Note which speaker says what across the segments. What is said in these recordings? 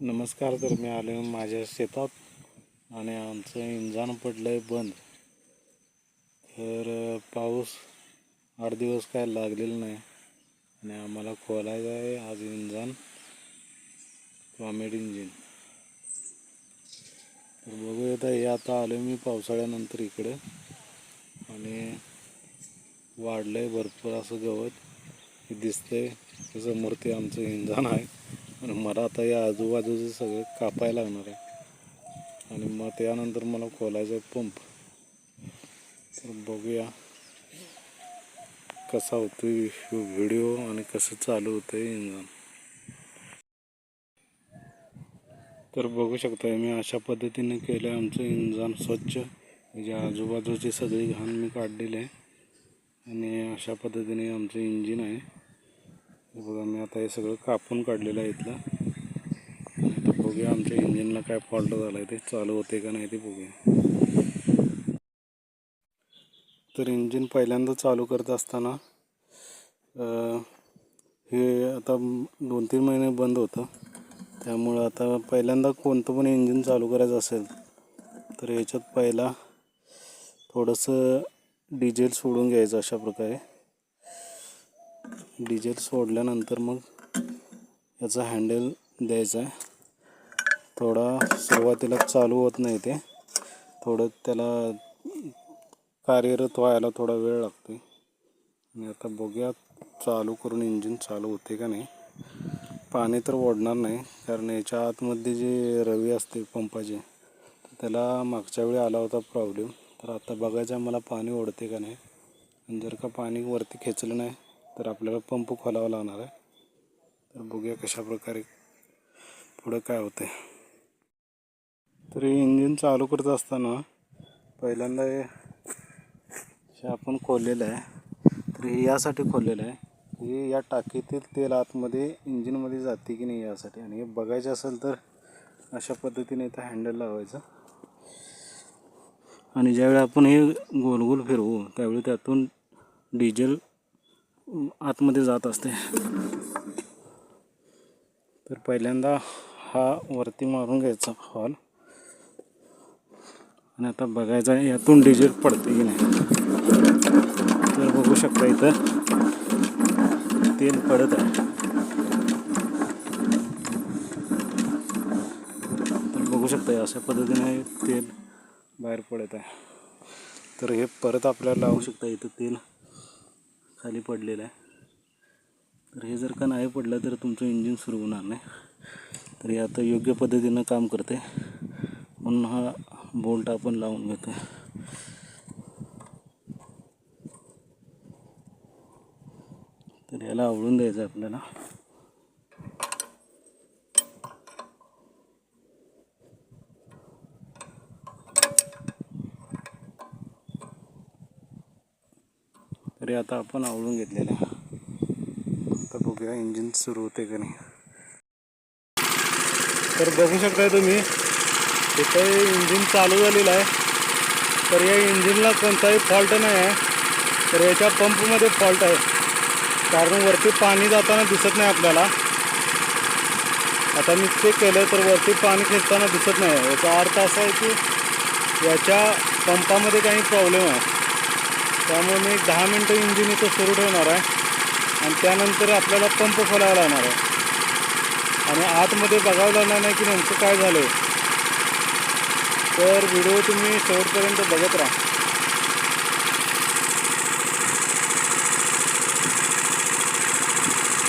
Speaker 1: नमस्कार तर मी आलो माझ्या शेतात आणि आमचं इंजान पडलं आहे बंद. तर पाऊस आठ दिवस काय लागलेला नाही आणि आम्हाला खोलायचं आहे आज इंजान कॉमेडी इंजिन. तर बघूया आता हे आता आलो मी पावसाळ्यानंतर इकडं आणि वाढलं आहे भरपूर असं गवत. हे दिसतंय त्याचं समोर ते आमचं इंधन आहे. आणि मला आता या आजूबाजूचं सगळं कापायला लागणार आहे. आणि मग त्यानंतर मला खोलायचं आहे पंप. तर बघूया कसा होतो व्हिडिओ आणि कसं चालू होतं आहे इंजन तर बघू शकता मी अशा पद्धतीने केलं आहे आमचं इंजन स्वच्छ. म्हणजे आजूबाजूची सगळी घाण मी काढलेली आहे. आणि अशा पद्धतीने आमचं इंजिन आहे. बघा मी आता हे सगळं कापून काढलेलं आहे इथलं. आता बघूया आमच्या इंजिनला काय फॉल्ट झाला आहे ते चालू होते का नाही ते बघूया. तर इंजिन पहिल्यांदा चालू करत असताना हे आता दोन तीन महिने बंद होतं. त्यामुळं आता पहिल्यांदा कोणतं पण इंजिन चालू करायचं असेल तर ह्याच्यात पहिला थोडंसं डिझेल सोडून घ्यायचं अशा प्रकारे. डिझेल सोडल्यानंतर मग याचा हँडल द्यायचा आहे. थोडा सुरुवातीला चालू होत नाही ते. थोडं त्याला कार्यरत व्हायला थोडा वेळ लागतो आणि आता बघूया चालू करून इंजिन चालू होते का नाही. पाणी तर ओढणार नाही कारण याच्या आतमध्ये जे रवी असते पंपाचे तर त्याला मागच्या वेळी आला होता प्रॉब्लेम. तर आता बघायचं मला पाणी ओढते का नाही. जर का पाणी वरती खेचलं नाही तर आपल्याला पंप खोलावा लागणार आहे. तर बघूया कशा प्रकारे पुढं काय होतं तर हे इंजिन चालू करत असताना पहिल्यांदा हे आपण खोललेलं आहे तर हे यासाठी खोललेलं आहे हे या टाकीतील तेल आतमध्ये इंजिनमध्ये जाते की नाही यासाठी. आणि हे बघायचं असेल तर अशा पद्धतीने इथं हँडल लावायचं. आणि ज्यावेळी आपण हे गोल गोल फिरवू त्यावेळी त्यातून डिझेल आतमध्ये जात असते. तर पहिल्यांदा हा वरती मारून घ्यायचा हॉल आणि आता बघायचं यातून डिझेल पडते की नाही. तर बघू शकता इथं तेल पडत आहे. तर बघू शकता अशा पद्धतीने तेल बाहेर पडत आहे. तर हे परत आपल्याला लावू शकता इथं तेल. खाली पडलेलं आहे. तर हे जर का नाही पडलं तर तुमचं इंजिन सुरू होणार नाही. तर हे आता योग्य पद्धतीनं काम करते म्हणून हा बोल्ट आपण लावून घेतो तर याला आवडून द्यायचं आपल्याला. आता आपण आवडून घेतलेलं आहे. आता बघूया इंजिन सुरू होते का नाही. तर बघू शकताय तुम्ही इथे इंजिन चालू झालेलं आहे. तर या इंजिनला कोणताही फॉल्ट नाही आहे. तर याच्या पंपमध्ये फॉल्ट आहे. कारण वरती पाणी जाताना दिसत नाही आपल्याला. आता मी चेक केलं तर वरती पाणी खेचताना दिसत नाही आहे. याचा अर्थ असा आहे की याच्या पंपामध्ये काही प्रॉब्लेम आहे. त्यामुळे मी दहा मिनटं इंजिन इथं सुरू ठेवणार आहे. आणि त्यानंतर आपल्याला पंप खोलावा लागणार आहे. आणि आतमध्ये बघावं लागणार नाही की नेमकं काय झालं आहे तर व्हिडिओ तुम्ही शेवटपर्यंत बघत राहा.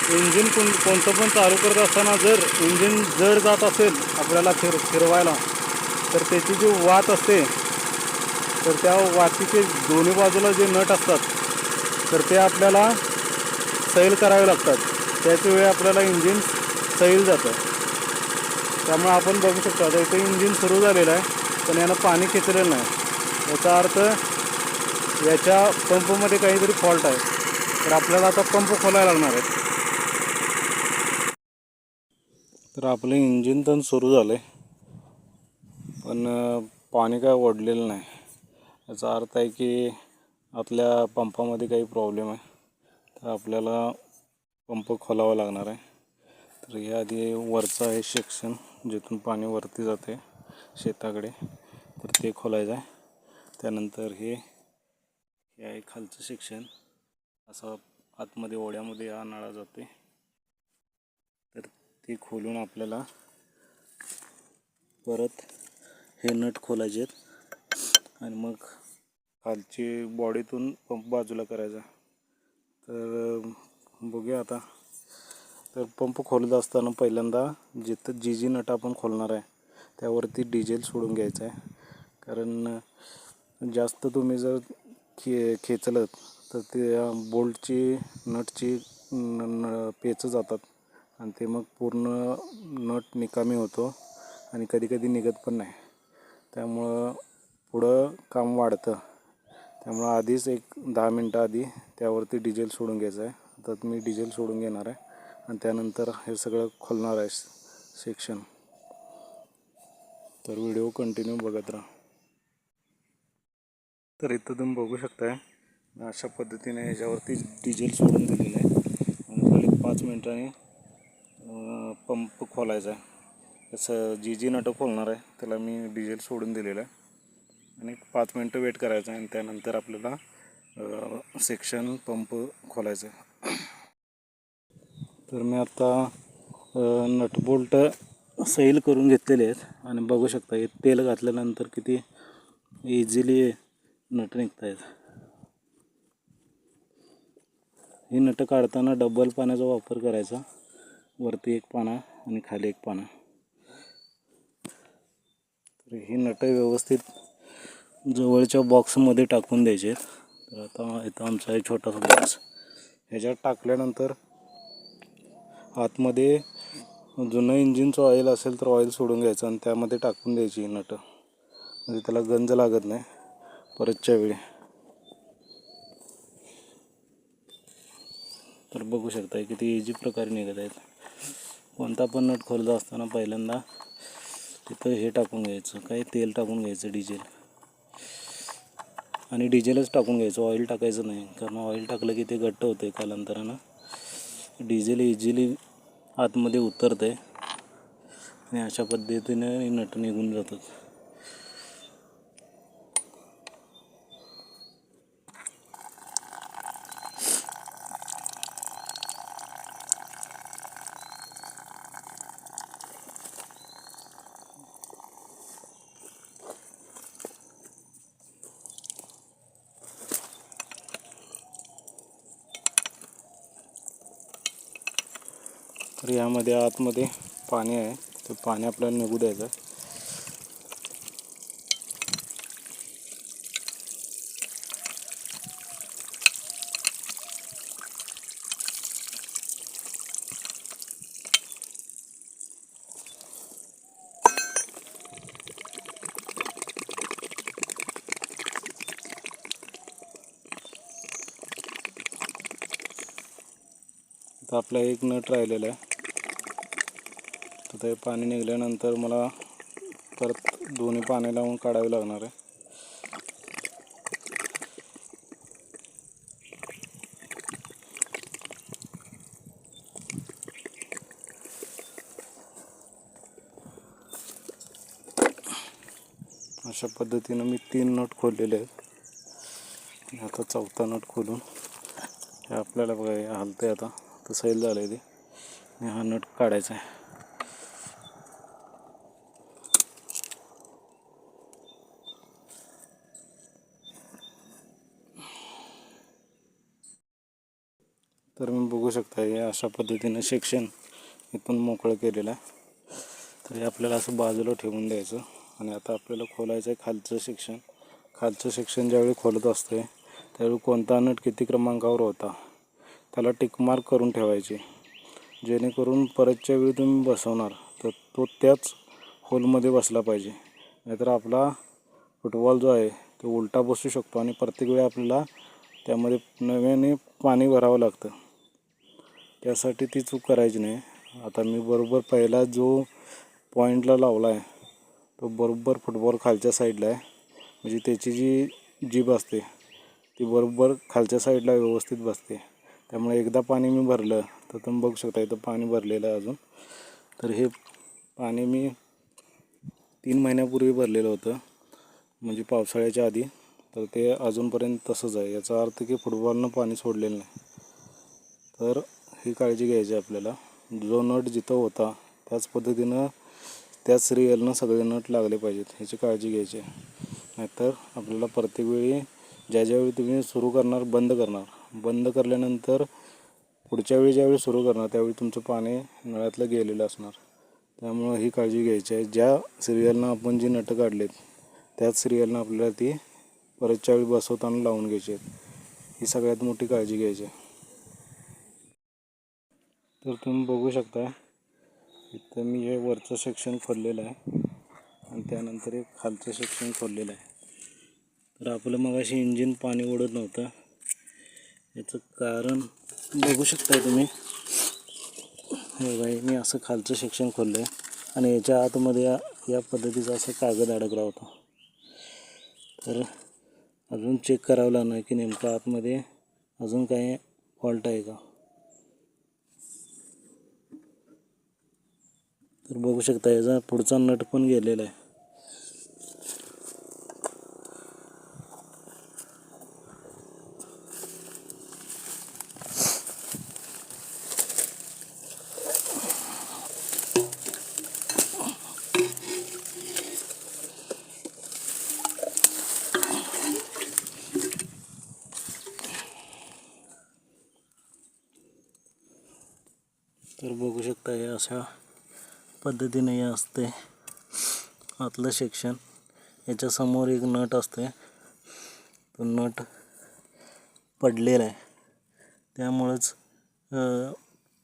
Speaker 1: इंजिन कोण कोणतं पण चालू करत असताना जर इंजिन जर जात असेल आपल्याला फिर फिरवायला तर त्याची जी वात असते तर त्या वातीचे दोन्ही बाजूला जे नट असतात तर ते आपल्याला सैल करावे लागतात. त्याचवेळी आपल्याला इंजिन सैल जातं. त्यामुळे आपण बघू शकतो आता इथे इंजिन सुरू झालेलं आहे पण यानं पाणी खेचलेलं नाही. याचा अर्थ याच्या पंपमध्ये काहीतरी फॉल्ट आहे. तर आपल्याला आता पंप खोलायला लागणार आहे. तर आपलं इंजिन तर सुरू झालं आहे पण पाणी काय ओढलेलं नाही. याचा अर्थ आहे की आपल्या पंपामध्ये काही प्रॉब्लेम आहे. तर आपल्याला पंप खोलावा लागणार आहे. तर हे आधी वरचं आहे सेक्शन जिथून पाणी वरती जाते शेताकडे. तर ते खोलायचं आहे. त्यानंतर हे हे आहे खालचं सेक्शन असं आतमध्ये ओढ्यामध्ये हा नळा जाते तर ते खोलून आपल्याला परत हे नट खोलायचे आहेत आणि मग खालची बॉडीतून पंप बाजूला करायचा. तर बघूया आता. तर पंप खोलत असताना पहिल्यांदा जिथं जी जी नट आपण खोलणार आहे त्यावरती डिझेल सोडून घ्यायचं आहे. कारण जास्त तुम्ही जर खे खेचलं तर ते बोल्टची नटची न न पेचं जातात. आणि ते मग पूर्ण नट निकामी होतो आणि कधी कधी निघत पण नाही. त्यामुळं पुढं काम वाढतं. त्यामुळं आधीच एक दहा मिनटं आधी त्यावरती डिझेल सोडून घ्यायचं आहे. तर मी डिझेल सोडून घेणार आहे. आणि त्यानंतर हे सगळं खोलणार आहे सेक्शन. तर व्हिडिओ कंटिन्यू बघत राहा. तर इथं तुम्ही बघू शकताय अशा पद्धतीने ह्याच्यावरती डिझेल सोडून दिलेलं आहे. आणि खाली पाच मिनिटांनी पंप खोलायचा आहे. तसं जी जी नटं खोलणार आहे त्याला मी डिझेल सोडून दिलेलं आहे. आणि एक पाच मिनटं वेट करायचं आहे आणि त्यानंतर आपल्याला सेक्शन पंप खोलायचं. आहे तर मी आता नटबोल्ट सैल करून घेतलेले आहेत. आणि बघू शकता हे तेल घातल्यानंतर किती इझिली नट निघत आहेत ही नटं काढताना डबल पाण्याचा वापर करायचा. वरती एक पाना आणि खाली एक पाना. तर ही नटं व्यवस्थित जवळच्या बॉक्समध्ये टाकून द्यायचे. आहेत तर आता इथं आमचा एक छोटासा बॉक्स ह्याच्यात टाकल्यानंतर आतमध्ये जुनं इंजिनचं ऑइल असेल तर ऑइल सोडून घ्यायचं आणि त्यामध्ये टाकून द्यायची नट नटं. म्हणजे त्याला गंज लागत नाही. परतच्या वेळी. तर बघू शकता किती इजी प्रकारे निघत आहेत. कोणता पण नट खोलत असताना पहिल्यांदा तिथं हे टाकून घ्यायचं. काही तेल टाकून घ्यायचं डिझेल. आणि डिझेलच टाकून घ्यायचं. ऑइल टाकायचं नाही. कारण ऑइल टाकलं की ते घट्ट होते कालांतरानं. डिझेल इझिली आतमध्ये उतरते आणि अशा पद्धतीने नट निघून जातात. तर यामध्ये आतमध्ये पाणी आहे. ते पाणी आपल्याला निघू द्यायचं आपला एक नट राहिलेला आहे. निघतं ते पाणी निघाल्यानंतर मला परत दोन्ही पाणी लावून काढावे लागणार आहे. अशा पद्धतीनं मी तीन नट खोललेले आहेत. आता चौथा नट खोलून हे आपल्याला बघा हलतं आहे आता. तर सैल झालं आहे ते. आणि हा नट काढायचा आहे. तर मी बघू शकता हे अशा पद्धतीनं सेक्शन इथून मोकळं केलेलं आहे. तर हे आपल्याला असं बाजूला ठेवून द्यायचं आणि आता आपल्याला खोलायचं आहे खालचं सेक्शन. खालचं सेक्शन ज्यावेळी खोलत असते त्यावेळी कोणता नट किती क्रमांकावर होता त्याला टिकमार्क करून ठेवायची. जेणेकरून परतच्या वेळी तुम्ही बसवणार तर तो त्याच होलमध्ये बसला पाहिजे. नाहीतर आपला फुटबॉल जो आहे तो उलटा बसू शकतो आणि प्रत्येक वेळी आपल्याला त्यामध्ये नव्याने पाणी भरावं लागतं. त्यासाठी ती चूक करायची नाही. आता मी बरोबर पहिला जो पॉईंटला लावला आहे तो बरोबर फुटबॉल खालच्या साईडला आहे. म्हणजे त्याची जी जीभ असते ती बरोबर खालच्या साईडला व्यवस्थित बसते. त्यामुळे एकदा पाणी मी भरलं तर तुम्ही बघू शकता इथं पाणी भरलेलं आहे अजून. तर हे पाणी मी तीन महिन्यापूर्वी भरलेलं होतं म्हणजे पावसाळ्याच्या आधी. तर ते अजूनपर्यंत तसंच आहे. याचा अर्थ की फुटबॉलनं पाणी सोडलेलं नाही. तर ही काळजी घ्यायची आहे आपल्याला. जो नट जिथं होता त्याच पद्धतीनं त्याच सिरियलनं सगळे नट लागले पाहिजेत ह्याची काळजी घ्यायची. आहे नाहीतर आपल्याला प्रत्येक वेळी ज्या ज्यावेळी तुम्ही सुरू करणार बंद करणार. बंद करल्यानंतर पुढच्या वेळी ज्यावेळी सुरू करणार त्यावेळी तुमचं पाणी नळ्यातलं गेलेलं असणार. त्यामुळं ही काळजी घ्यायची आहे. ज्या सिरियलनं आपण जी नटं काढलेत त्याच सिरियलनं आपल्याला ती परतच्या वेळी बसवताना लावून घ्यायची आहेत. ही सगळ्यात मोठी काळजी घ्यायची आहे. तर तुम्ही बघू शकता इथं मी हे वरचं सेक्शन खोललेलं आहे आणि त्यानंतर एक खालचं सेक्शन खोललेलं आहे. तर आपलं मग अशी इंजिन पाणी ओढत नव्हतं. याचं कारण बघू शकताय तुम्ही. हे बाई मी असं खालचं सेक्शन खोललं आहे आणि याच्या आतमध्ये या या पद्धतीचा असं कागद अडकला होता. तर अजून चेक करावं लागणार की नेमकं आतमध्ये अजून काही फॉल्ट आहे का? तर बघू शकता याचा पुढचा नट पण गेलेला आहे. तर बघू शकता हे अशा पद्धतीने हे असते. आतलं सेक्शन याच्यासमोर एक नट असते. तो नट पडलेला आहे. त्यामुळंच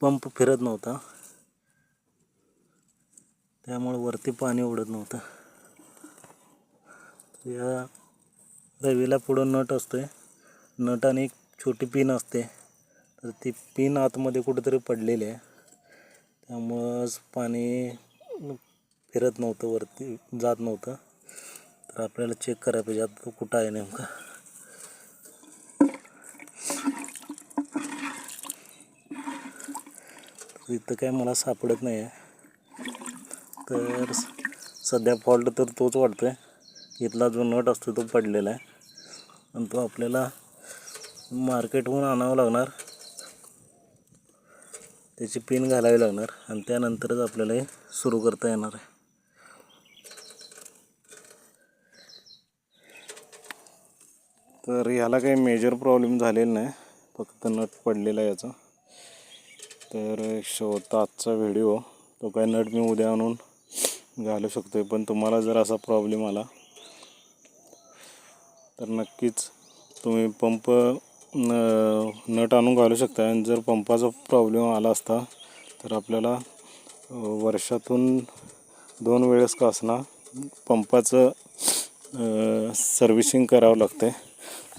Speaker 1: पंप फिरत नव्हता. त्यामुळे वरती पाणी उडत नव्हतं. या रवीला पुढं नट असते नट आणि एक छोटी पिन असते. तर ती पिन आतमध्ये कुठेतरी पडलेली आहे. त्यामुळंच पाणी फिरत नव्हतं वरती जात नव्हतं. तर आपल्याला चेक करायला पाहिजे. आता तो कुठं आहे नेमका? इथं काय मला सापडत नाही आहे तर सध्या फॉल्ट तर तोच वाटतोय इथला जो नट असतो तो पडलेला आहे. आणि तो आपल्याला मार्केटहून आणावा लागणार. त्याची पिन घालावी लागणार आणि त्यानंतरच आपल्याला हे सुरू करता येणार आहे. तर ह्याला काही मेजर प्रॉब्लेम झालेला नाही. फक्त नट पडलेला आहे याचा. तर शेवटचा आजचा व्हिडिओ तो काय नट मी उद्या आणून घालू शकतो पण तुम्हाला जर असा प्रॉब्लेम आला तर नक्कीच तुम्ही पंप नट आणून घालू शकता. आणि जर पंपाचा प्रॉब्लेम आला असता तर आपल्याला वर्षातून दोन वेळेस का असणार पंपाचं सर्व्हिसिंग करावं लागते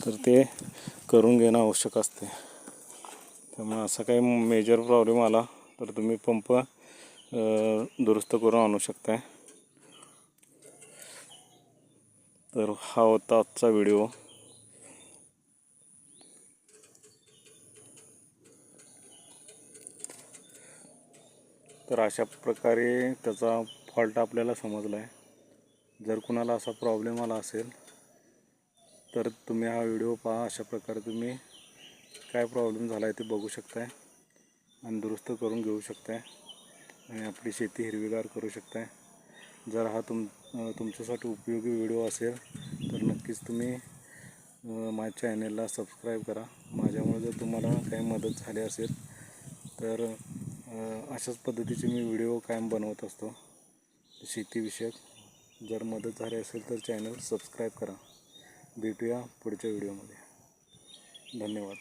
Speaker 1: तर ते करून घेणं आवश्यक असते. त्यामुळे असा काही मेजर प्रॉब्लेम आला तर तुम्ही पंप दुरुस्त करून आणू शकताय. तर हा होता आजचा व्हिडिओ तर अशा प्रकारे त्याचा फॉल्ट आपल्याला समजला आहे जर कुणाला असा प्रॉब्लेम आला असेल तर तुम्ही हा व्हिडिओ पहा. अशा प्रकारे तुम्ही काय प्रॉब्लेम झाला आहे ते बघू शकताय आणि दुरुस्त करून घेऊ शकताय आणि आपली शेती हिरवीगार करू शकताय. जर हा तुम तुमच्यासाठी उपयोगी व्हिडिओ असेल तर नक्कीच तुम्ही माझ्या चॅनेलला सबस्क्राईब करा. माझ्यामुळे जर तुम्हाला काही मदत झाली असेल तर अशाच पद्धतीचे मी व्हिडिओ कायम बनवत असतो. शेतीविषयक जर मदत झाली असेल तर चॅनल सबस्क्राईब करा. भेटूया पुढच्या व्हिडिओमध्ये. धन्यवाद.